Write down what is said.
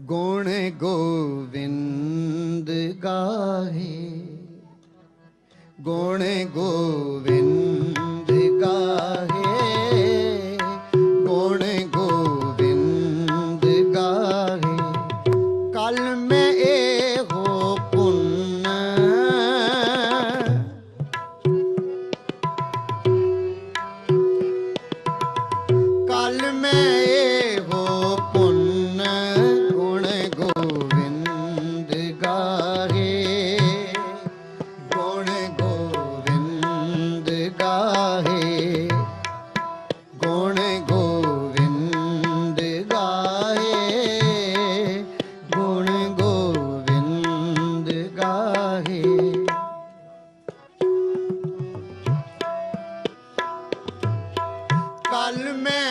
ਗੁਣ ਗੋਵਿੰਦ ਗਾਹੇ। ਗੁਣ ਗੋਵਿੰਦ ਗਾਹੇ। ਗੁਣ ਗੋਵਿੰਦ ਗਾਹੇ। ਕਲ ਮੈਂ ਇਹੋ ਪੁੰਨ। ਕਲ ਮੈਂ ਗਾਹੇ। ਕਲ ਮੈਂ